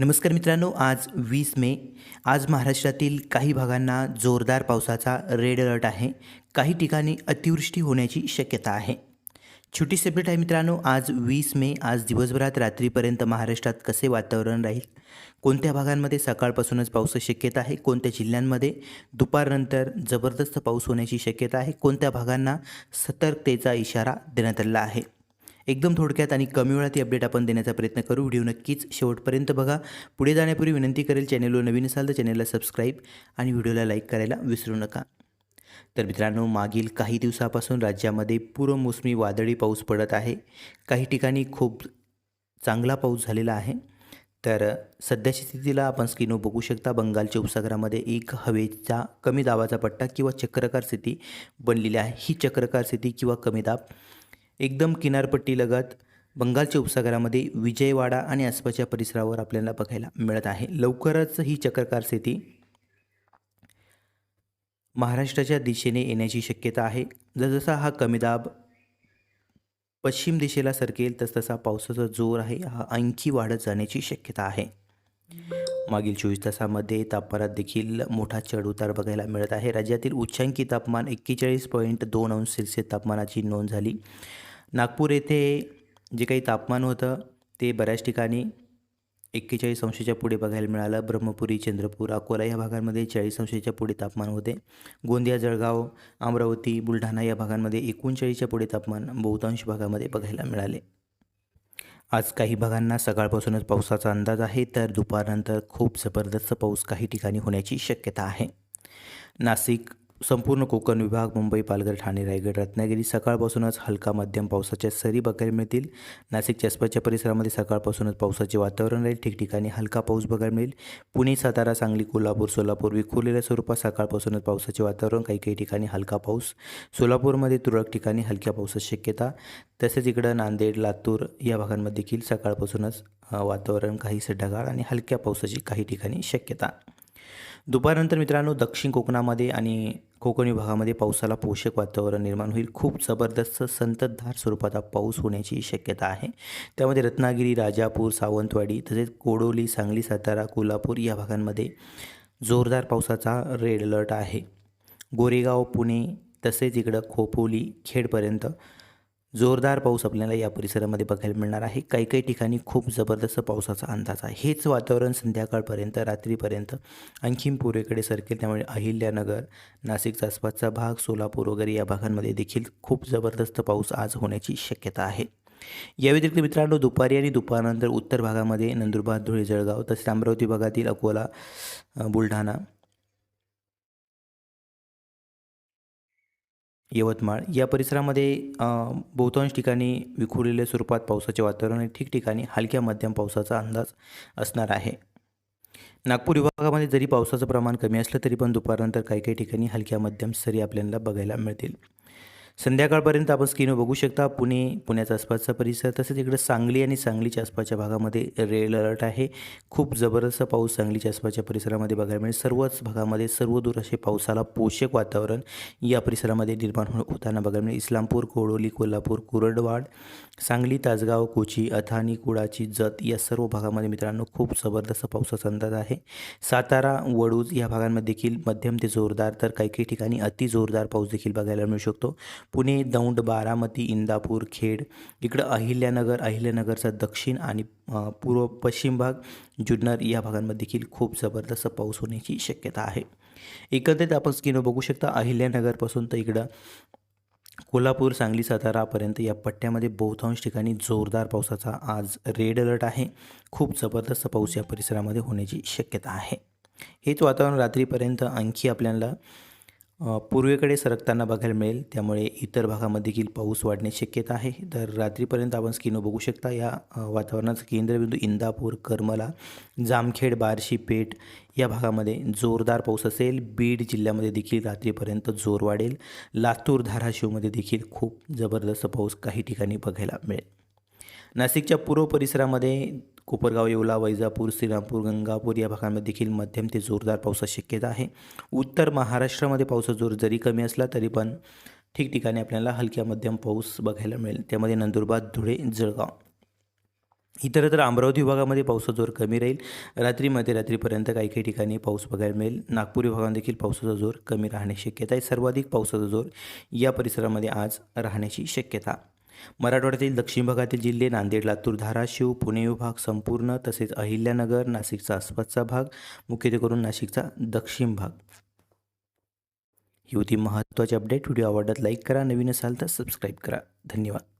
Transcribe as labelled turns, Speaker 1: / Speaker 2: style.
Speaker 1: नमस्कार मित्रांनो आज वीस मे. आज महाराष्ट्रातील काही भागांना जोरदार पावसाचा रेड अलर्ट आहे. काही ठिकाणी अतिवृष्टी होण्याची शक्यता आहे. छोटी सेपरेट आहे मित्रांनो आज वीस मे. आज दिवसभरात रात्रीपर्यंत महाराष्ट्रात कसे वातावरण राहील? कोणत्या भागांमध्ये सकाळपासूनच पावसाची शक्यता आहे? कोणत्या जिल्ह्यांमध्ये दुपारनंतर जबरदस्त पाऊस होण्याची शक्यता आहे? कोणत्या भागांना सतर्कतेचा इशारा देण्यात आलेला आहे? एकदम थोडक्यात आणि कमी वेळात ही अपडेट आपण देण्याचा प्रयत्न करू. व्हिडिओ नक्कीच शेवटपर्यंत बघा. पुढे जाण्यापूर्वी विनंती करेल चॅनेलवर नवीन असाल तर चॅनेलला सबस्क्राईब आणि व्हिडिओला लाईक करायला विसरू नका. तर मित्रांनो मागील काही दिवसापासून राज्यामध्ये पूर्वमोसमी वादळी पाऊस पडत आहे. काही ठिकाणी खूप चांगला पाऊस झालेला आहे. तर सध्याच्या स्थितीला आपण स्क्रीनवर बघू शकता. बंगालच्या उपसागरामध्ये एक हवेचा कमी दाबाचा पट्टा किंवा चक्रकार स्थिती बनलेली आहे. ही चक्रकार स्थिती किंवा कमी दाब एकदम किनारपट्टीलगत बंगालच्या उपसागरामध्ये विजयवाडा आणि आसपासच्या परिसरावर आपल्याला बघायला मिळत आहे. लवकरच ही चक्रकार स्थिती महाराष्ट्राच्या दिशेने येण्याची शक्यता आहे. जसजसा हा कमी दाब पश्चिम दिशेला सरकेल तसतसा पावसाचा जोर आहे. हा आणखी वाढत जाण्याची शक्यता आहे. मागील चोवीस तासामध्ये तापमानात देखील मोठा चढउतार बघायला मिळत आहे. राज्यातील उच्चांकी तापमान एक्केचाळीस पॉईंट दोन अंश सेल्सिअस तापमानाची नोंद झाली. नागपूर येथे जे काही तापमान होतं ते बऱ्याच ठिकाणी एक्केचाळीस अंशाच्या पुढे बघायला मिळालं. ब्रह्मपुरी चंद्रपूर अकोला या भागांमध्ये चाळीस अंशाच्या पुढे तापमान होते. गोंदिया जळगाव अमरावती बुलढाणा या भागांमध्ये एकोणचाळीसच्या पुढे तापमान बहुतांश भागामध्ये बघायला मिळाले. आज काही भागांना सकाळपासूनच पावसाचा अंदाज आहे तर दुपारनंतर खूप जबरदस्त पाऊस काही ठिकाणी होण्याची शक्यता आहे. नाशिक संपूर्ण कोकण विभाग मुंबई पालघर ठाणे रायगड रत्नागिरी सकाळपासूनच हलका मध्यम पावसाच्या सरी बघायला मिळतील. नाशिक चस्पाच्या परिसरामध्ये सकाळपासूनच पावसाचे वातावरण राहील. ठिकठिकाणी हलका पाऊस बघायला मिळेल. पुणे सातारा सांगली कोल्हापूर सोलापूर विखुरलेल्या स्वरूपात सकाळपासूनच पावसाचे वातावरण काही काही ठिकाणी हलका पाऊस. सोलापूरमध्ये तुरळक ठिकाणी हलक्या पावसाची शक्यता. तसेच इकडं नांदेड लातूर या भागांमध्ये देखील सकाळपासूनच वातावरण काही ढगाळ आणि हलक्या पावसाची काही ठिकाणी शक्यता. दुपारनंतर मित्रांनो दक्षिण कोकणामध्ये आणि कोकण विभागामध्ये पावसाला पोषक वातावरण निर्माण होईल. खूप जबरदस्त संततधार स्वरूपात पाऊस होण्याची शक्यता आहे. त्यामध्ये रत्नागिरी राजापूर सावंतवाडी तसेच कोडोली सांगली सातारा कोल्हापूर या भागांमध्ये जोरदार पावसाचा रेड अलर्ट आहे. गोरेगाव पुणे तसेच इकडं खोपोली खेडपर्यंत जोरदार पाऊस आपल्याला या परिसरामध्ये बघायला मिळणार आहे. काही काही ठिकाणी खूप जबरदस्त पावसाचा अंदाज आहे. हेच वातावरण संध्याकाळपर्यंत रात्रीपर्यंत आणखीन पूर्वेकडे सरकेल. त्यामुळे अहिल्यानगर नाशिकचा आसपासचा भाग सोलापूर वगैरे या भागांमध्ये देखील खूप जबरदस्त पाऊस आज होण्याची शक्यता आहे. या व्यतिरिक्त मित्रांनो दुपारी आणि दुपारनंतर उत्तर भागामध्ये नंदुरबार धुळे जळगाव तसेच अमरावती भागातील अकोला बुलढाणा यवतमाळ या परिसरामध्ये बहुतांश ठिकाणी विखुरलेल्या स्वरूपात पावसाचे वातावरण आणि ठिकठिकाणी हलक्या मध्यम पावसाचा अंदाज असणार आहे. नागपूर विभागामध्ये जरी पावसाचं प्रमाण कमी असलं तरी पण दुपारनंतर काही काही ठिकाणी हलक्या मध्यम सरी आपल्याला बघायला मिळतील. संध्याकाळपर्यंत आपण स्क्रीनवर बघू शकता पुणे पुण्याचा आसपासचा परिसर तसेच इकडे सांगली आणि सांगलीच्या आसपासच्या भागामध्ये रेड अलर्ट आहे. खूप जबरदस्त पाऊस सांगलीच्या आसपासच्या परिसरामध्ये बघायला मिळेल. सर्वच भागामध्ये सर्वदूर असे पावसाला पोषक वातावरण या परिसरामध्ये निर्माण होताना बघायला मिळेल. इस्लामपूर कोडोली कोल्हापूर कुरडवाड सांगली तासगाव कोची अथानी कुडाची जत या सर्व भागामध्ये मित्रांनो खूप जबरदस्त पावसाचा अंदाज आहे. सातारा वडूज या भागांमध्ये देखील मध्यम ते जोरदार तर काही काही ठिकाणी अति जोरदार पाऊस देखील बघायला मिळू शकतो. पुणे दौंड बारामती इंदापूर खेड इकडं अहिल्यानगर अहिल्यानगरचा दक्षिण आणि पूर्व पश्चिम भाग जुन्नर या भागांमध्ये देखील खूप जबरदस्त पाऊस होण्याची शक्यता आहे. एकंदरीत आपण स्क्रीनवर बघू शकता अहिल्यानगरपासून तर इकडं कोल्हापूर सांगली सातारापर्यंत या पट्ट्यामध्ये बहुतांश ठिकाणी जोरदार पावसाचा आज रेड अलर्ट आहे. खूप जबरदस्त पाऊस या परिसरामध्ये होण्याची शक्यता आहे. हेच वातावरण रात्रीपर्यंत आणखी आपल्याला पूर्वेकडे सरकताना बघायला मिळेल. त्यामुळे इतर भागामध्ये देखील पाऊस वाढण्याची शक्यता आहे. तर रात्रीपर्यंत आपण स्किनो बघू शकता या वातावरणाचा वातावरणाचं केंद्रबिंदू इंदापूर करमला जामखेड बार्शी पेठ या भागामध्ये जोरदार पाऊस असेल. बीड जिल्ह्यामध्ये देखील रात्रीपर्यंत जोर वाढेल. लातूर धाराशिवमध्ये देखील खूप जबरदस्त पाऊस काही ठिकाणी बघायला मिळेल. नाशिकच्या पूर्व परिसरामध्ये कोपरगाव येवला वैजापूर श्रीरामपूर गंगापूर या भागांमध्ये देखील मध्यम ते जोरदार पावसाची शक्यता आहे. उत्तर महाराष्ट्रामध्ये पावसाचा जोर जरी कमी असला तरी पण ठिकठिकाणी आपल्याला हलक्या मध्यम पाऊस बघायला मिळेल. त्यामध्ये नंदुरबार धुळे जळगाव. इतरत्र अमरावती विभागामध्ये पावसाचा जोर कमी राहील. रात्री मध्यरात्रीपर्यंत काही काही ठिकाणी पाऊस बघायला मिळेल. नागपूर विभागामध्ये देखील पावसाचा जोर कमी राहण्याची शक्यता आहे. सर्वाधिक पावसाचा जोर या परिसरामध्ये आज राहण्याची शक्यता मराठवाड्यातील दक्षिण भागातील जिल्हे नांदेड लातूर धाराशिव पुणे विभाग संपूर्ण तसेच अहिल्यानगर नाशिकचा आसपासचा भाग मुख्यत्वे करून नाशिकचा दक्षिण भाग. ही होती महत्त्वाची अपडेट. व्हिडिओ आवडल्यास लाईक करा. नवीन असाल तर सबस्क्राईब करा. धन्यवाद.